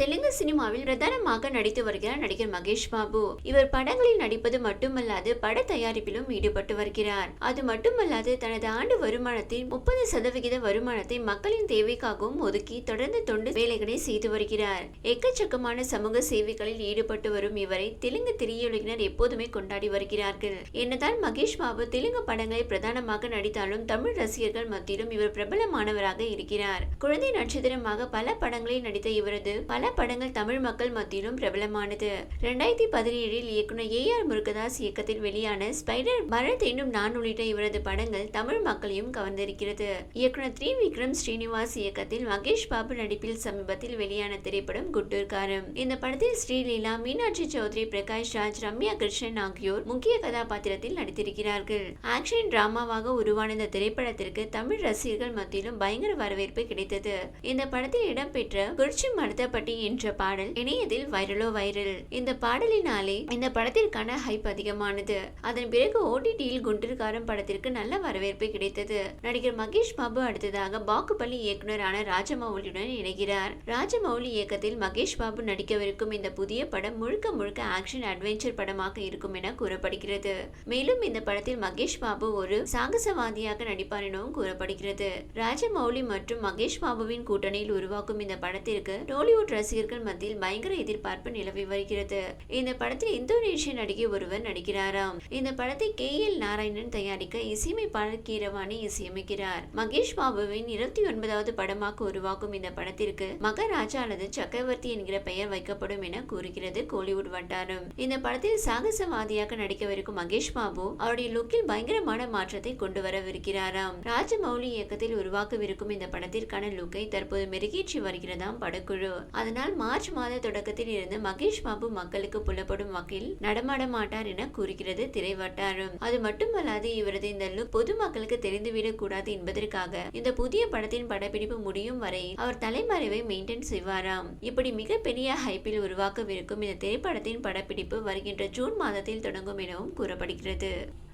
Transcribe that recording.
தெலுங்கு சினிமாவில் பிரதானமாக நடித்து வருகிறார் நடிகர் மகேஷ் பாபு. இவர் படங்களில் நடிப்பது மட்டுமல்லாது பட தயாரிப்பிலும் ஈடுபட்டு வருகிறார். அது மட்டுமல்லாது தனது ஆண்டு வருமானத்தில் முப்பது சதவிகித வருமானத்தை மக்களின் தேவைக்காகவும் ஒதுக்கி தொடர்ந்து தொண்டு வேலைகளை செய்து வருகிறார். எக்கச்சக்கமான சமூக சேவைகளில் ஈடுபட்டு வரும் இவரை தெலுங்கு திரையுலகினர் எப்போதுமே கொண்டாடி வருகிறார்கள். என்னதான் மகேஷ் பாபு தெலுங்கு படங்களில் பிரதானமாக நடித்தாலும் தமிழ் ரசிகர்கள் மத்தியிலும் இவர் பிரபலமானவராக இருக்கிறார். குழந்தை நட்சத்திரமாக பல படங்களில் நடித்த இவரது பல படங்கள் தமிழ் மக்கள் மத்தியிலும் பிரபலமானது. ரெண்டாயிரத்தி பதினேழில் இயக்குனர் ஏ ஆர் முருகதாஸ் இயக்கத்தில் வெளியான ஸ்பைடர் பரத் என்னும் நான் உள்ளிட்ட இவரது படங்கள் தமிழ் மக்களையும் கவர்ந்திருக்கிறது. இயக்குனர் த்ரீ விக்ரம் ஸ்ரீனிவாஸ் இயக்கத்தில் மகேஷ் பாபு நடிப்பில் சமீபத்தில் வெளியான திரைப்படம் குட்டூர்காரம் இந்த படத்தில் ஸ்ரீலீலா மீனாட்சி சௌத்ரி பிரகாஷ் ராஜ் ரம்யா கிருஷ்ணன் ஆகியோர் முக்கிய கதாபாத்திரத்தில் நடித்திருக்கிறார்கள். ஆக்ஷன் டிராமாவாக உருவான இந்த திரைப்படத்திற்கு தமிழ் ரசிகர்கள் மத்தியிலும் பயங்கர வரவேற்பு கிடைத்தது. இந்த படத்தில் இடம்பெற்ற குறிச்சி மருத்தப்பட்டி என்ற பாடல் இணையத்தில் வைரலோ வைரல். இந்த பாடலினாலே இந்த படத்திற்கான ஹைப் அதிகமானது. அதன் பிறகு ஓடிடியில் குண்டர்காரம் படத்திற்கு நல்ல வரவேற்பு கிடைத்தது. நடிகர் மகேஷ் பாபு அடுத்ததாக பாகுபலி இயக்குனரான ராஜமௌலியுடன் இணைகிறார். ராஜமௌலி இயக்கத்தில் மகேஷ் பாபு நடிக்கவிருக்கும் இந்த புதிய படம் முழுக்க முழுக்க ஆக்ஷன் அட்வென்ச்சர் படமாக இருக்கும் என கூறப்படுகிறது. மேலும் இந்த படத்தில் மகேஷ் பாபு ஒரு சாகசவாதியாக நடிப்பார் எனவும் கூறப்படுகிறது. ராஜமௌலி மற்றும் மகேஷ் பாபுவின் கூட்டணியில் உருவாக்கும் இந்த படத்திற்கு டோலிவுட் ரசிகர்கள் ரசிகர்கள் மத்தியில் பயங்கர எதிர்பார்ப்பு நிலவி வருகிறது. இந்த படத்தில் இந்தோனேஷிய நடிகை ஒருவர் நடிக்கிறாராம். இந்த படத்தை கே. எல். நாராயணன் தயாரிக்க இசையமைப்பாளர் கீரவாணி இசையமைக்கிறார். மகேஷ் பாபுவின் இருபத்தி ஒன்பதாவது படமாக உருவாக்கும் இந்த படத்திற்கு மகராஜா அல்லது சக்கரவர்த்தி என்கிற பெயர் வைக்கப்படும் என கூறுகிறது கோலிவுட் வட்டாரம். இந்த படத்தில் சாகசவாதியாக நடிக்கவிருக்கும் மகேஷ் பாபு அவருடைய லுக்கில் பயங்கரமான மாற்றத்தை கொண்டு வரவிருக்கிறாராம் ராஜமௌலி இயக்கத்தில் உருவாக்கவிருக்கும் இந்த படத்திற்கான லுக்கை தற்போது மெருகேற்றி வருகிறதாம் படக்குழு. அதனால் மார்ச் மாத தொடக்கத்தில் இருந்து மகேஷ் பாபு மக்களுக்கு புலப்படும் வகையில் நடமாட மாட்டார் என கூறுகிறது திரை வட்டாரம் அது மட்டுமல்லாது இவரது இந்த லுக் பொதுமக்களுக்கு தெரிந்துவிடக் கூடாது என்பதற்காக இந்த புதிய படத்தின் படப்பிடிப்பு முடியும் வரை அவர் தலைமறைவை மெயின்டைன் செய்வாராம். இப்படி மிகப்பெரிய ஹைப்பில் உருவாக்கவிருக்கும் இந்த திரைப்படத்தின் படப்பிடிப்பு வருகின்ற ஜூன் மாதத்தில் தொடங்கும் எனவும் கூறப்படுகிறது.